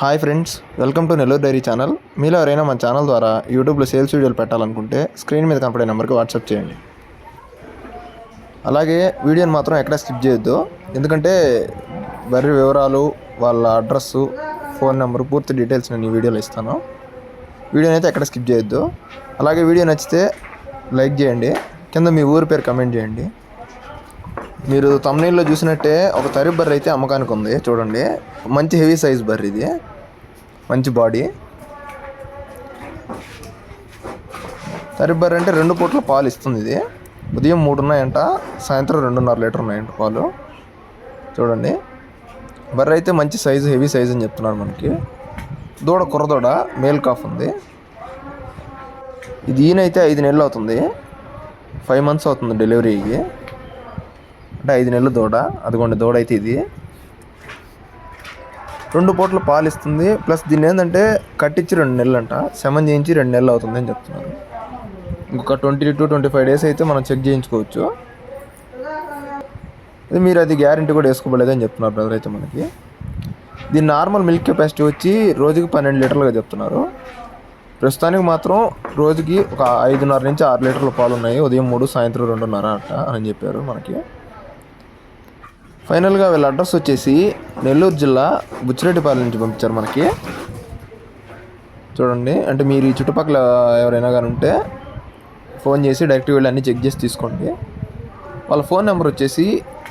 Hi friends welcome to Nellore dairy channel. మీలో ఎవరైనా మన ఛానల్ ద్వారా యూట్యూబ్లో సేల్స్ వీడియోలు పెట్టాలనుకుంటే స్క్రీన్ మీద కనపడే నెంబర్కి వాట్సాప్ చేయండి. అలాగే వీడియోని మాత్రం ఎక్కడ స్కిప్ చేయొద్దు. ఎందుకంటే బర్రె వివరాలు వాళ్ళ అడ్రస్సు ఫోన్ నెంబర్ పూర్తి డీటెయిల్స్ నేను ఈ వీడియోలో ఇస్తాను. వీడియోని అయితే ఎక్కడ స్కిప్ చేయొద్దు. అలాగే వీడియో నచ్చితే లైక్ చేయండి. కింద మీ ఊరి పేరు కమెంట్ చేయండి. మీరు తమ్నీల్లో చూసినట్టే ఒక తరి బర్రె అయితే అమ్మకానికి ఉంది చూడండి. మంచి హెవీ సైజ్ బర్రె ఇది. మంచి బాడీ. తరి బర్రె అంటే రెండు పూట్ల పాలు ఇస్తుంది ఇది. ఉదయం మూడు ఉన్నాయంట సాయంత్రం రెండున్నర లీటర్ ఉన్నాయంట పాలు. చూడండి. బర్రె అయితే మంచి సైజు హెవీ సైజ్ అని చెప్తున్నారు మనకి. దూడ కుర్రదూడ మేల్ కాఫ్ ఉంది. ఇది ఈయనైతే ఐదు నెలలు అవుతుంది. ఫైవ్ మంత్స్ అవుతుంది డెలివరీకి. అంటే ఐదు నెలలు దూడ. అదిగోండి దూడ అయితే ఇది. రెండు పూటలు పాలు ఇస్తుంది ప్లస్ దీన్ని ఏంటంటే కట్టించి రెండు నెలలు అంట సెమన్ చేయించి రెండు నెలలు అవుతుంది అని చెప్తున్నారు. ఇంకొక twenty two twenty five days అయితే మనం చెక్ చేయించుకోవచ్చు. అది మీరు అది గ్యారంటీ కూడా వేసుకోబడలేదని చెప్తున్నారు బ్రదర్ అయితే మనకి. దీని నార్మల్ మిల్క్ కెపాసిటీ వచ్చి రోజుకి పన్నెండు లీటర్లుగా చెప్తున్నారు. ప్రస్తుతానికి మాత్రం రోజుకి ఒక ఐదున్నర నుంచి ఆరు లీటర్ల పాలు ఉన్నాయి. ఉదయం మూడు సాయంత్రం రెండున్నర అట్ట అని చెప్పారు మనకి. ఫైనల్గా వీళ్ళ అడ్రస్ వచ్చేసి నెల్లూరు జిల్లా బుచ్చిరెడ్డిపాలెం నుంచి పంపించారు మనకి. చూడండి అంటే మీరు ఈ చుట్టుపక్కల ఎవరైనా కానీ ఉంటే ఫోన్ చేసి డైరెక్ట్ వెళ్ళి అన్నీ చెక్ చేసి తీసుకోండి. వాళ్ళ ఫోన్ నెంబర్ వచ్చేసి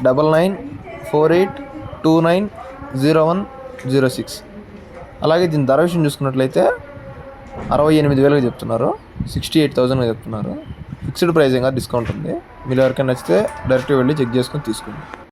double nine four eight two nine zero one zero six. అలాగే దీని ధర విషయం చూసుకున్నట్లయితే అరవై ఎనిమిది వేలకు చెప్తున్నారు సిక్స్టీ ఎయిట్ థౌసండ్గా చెప్తున్నారు. ఫిక్స్డ్ ప్రైజింగ్ డిస్కౌంట్ ఉంది. మీరు ఎవరికైనా నచ్చితే డైరెక్ట్ వెళ్ళి చెక్ చేసుకొని తీసుకోండి.